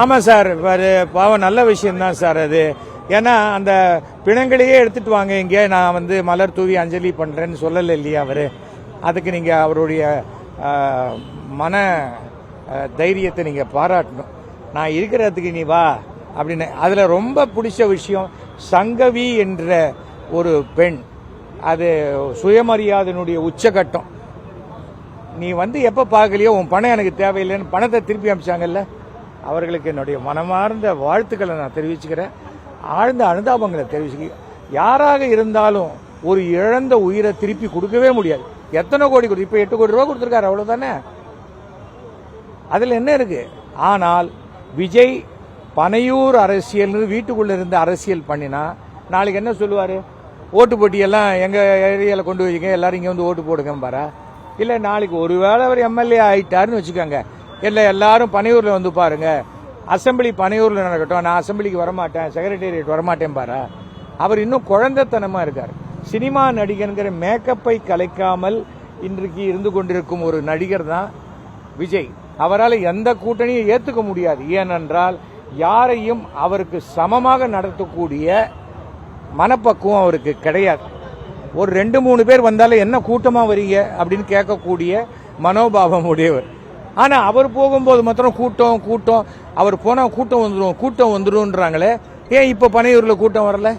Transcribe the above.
ஆமாம் சார் அது பாவம் நல்ல விஷயம்தான் சார் அது. ஏன்னா அந்த பிணங்களையே எடுத்துட்டு வாங்க இங்கே. நான் வந்து மலர் தூவி அஞ்சலி பண்ணுறேன்னு சொல்லலை இல்லையா அவர்? அதுக்கு நீங்கள் அவருடைய மன தைரியத்தை நீங்கள் பாராட்டணும். நான் இருக்கிறதுக்கு நீ வா அப்படின்னு. அதில் ரொம்ப பிடிச்ச விஷயம் சங்கவி என்ற ஒரு பெண். அது சுயமரியாதனுடைய உச்சகட்டம். நீ வந்து எப்போ பார்க்கலையோ உன் பணம் எனக்கு தேவையில்லைன்னு பணத்தை திருப்பி அமிச்சாங்கல்ல? அவர்களுக்கு என்னுடைய மனமார்ந்த வாழ்த்துக்களை நான் தெரிவிச்சுக்கிறேன். ஆழ்ந்த அனுதாபங்களை தெரிவிச்சுக்க யாராக இருந்தாலும் ஒரு இழந்த உயிரை திருப்பி கொடுக்கவே முடியாது. எத்தனை கோடி கொடுத்து இப்போ எட்டு கோடி ரூபா கொடுத்துருக்காரு அவ்வளோதானே அதில் என்ன இருக்கு? ஆனால் விஜய் பனையூர் அரசியல்னு வீட்டுக்குள்ளே இருந்து அரசியல் பண்ணினா நாளைக்கு என்ன சொல்லுவார்? ஓட்டு போட்டியெல்லாம் எங்கள் ஏரியாவில் கொண்டு வைங்க எல்லாரும் இங்கே வந்து ஓட்டு போடுங்க பாரா இல்லை நாளைக்கு ஒருவேளை அவர் எம்எல்ஏ ஆயிட்டாருன்னு வச்சுக்கோங்க. இல்லை எல்லாரும் பனையூரில் வந்து பாருங்க. அசெம்பிளி பனையூரில் நடக்கட்டும். நான் அசெம்பிளிக்கு வரமாட்டேன் செக்ரட்டேரியட் வரமாட்டேன் பாரு. அவர் இன்னும் குழந்தைத்தனமாக இருக்கார். சினிமா நடிகனுங்கிற மேக்கப்பை கலைக்காமல் இன்றைக்கு இருந்து கொண்டிருக்கும் ஒரு நடிகர் தான் விஜய். அவரால் எந்த கூட்டணியும் ஏற்றுக்க முடியாது. ஏனென்றால் யாரையும் அவருக்கு சமமாக நடத்தக்கூடிய மனப்பக்குவம் அவருக்கு கிடையாது. ஒரு ரெண்டு மூணு பேர் வந்தாலும் என்ன கூட்டமாக வரீங்க அப்படின்னு கேட்கக்கூடிய மனோபாவம் உடையவர். ஆனால் அவர் போகும்போது மாத்திரம் கூட்டம் கூட்டம். அவர் போனால் கூட்டம் வந்துடும் கூட்டம் வந்துடும்ன்றாங்களே ஏன் இப்போ பனையூரில் கூட்டம் வரல?